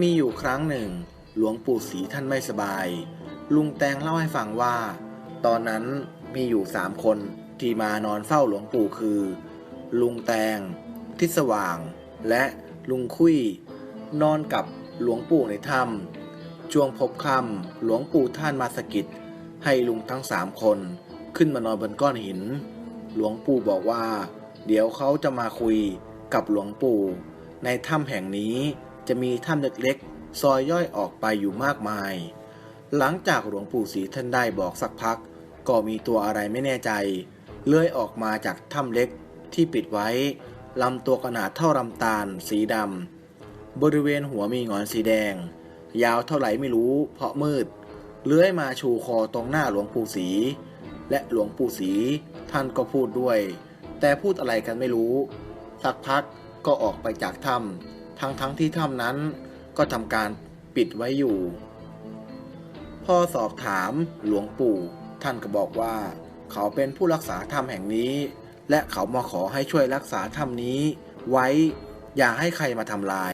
มีอยู่ครั้งหนึ่ง หลวงปู่ศรีท่านไม่สบาย ลุงแตงเล่าให้ฟังว่า ตอนนั้นมีอยู่สามคนที่มานอนเฝ้าหลวงปู่คือ ลุงแตง ทิศสว่าง และลุงคุยนอนกับหลวงปู่ในถ้ำช่วงพบค่ำหลวงปู่ท่านมาสกิดให้ลุงทั้งสามคน ขึ้นมานอนบนก้อนหิน หลวงปู่บอกว่า เดี๋ยวเขาจะมาคุยกับหลวงปู่ ในถ้ำแห่งนี้ จะมีถ้ำเล็กๆ ซอยย่อยออกไปอยู่มากมาย หลังจากหลวงปู่ศรีท่านได้บอกสักพัก ก็มีตัวอะไรไม่แน่ใจ เลื้อยออกมาจากถ้ำเล็กที่ปิดไว้ลำตัวขนาดเท่าลำตาล สีดำบริเวณหัวมีหงอนสีแดง ยาวเท่าไหร่ไม่รู้เพราะมืด เลื้อยมาชูคอตรงหน้าหลวงปู่ศรีและหลวงปู่ศรีท่านก็พูดด้วย แต่พูดอะไรกันไม่รู้ สักพักก็ออกไปจากถ้ำ ทั้งทั้งที่ถ้ำนั้นก็ทำการปิดไว้อยู่ พอสอบถามหลวงปู่ ท่านก็บอกว่า เขาเป็นผู้รักษาถ้ำแห่งนี้ และเขามาขอให้ช่วยรักษาถ้ำนี้ ไว้อย่าให้ใครมาทำลาย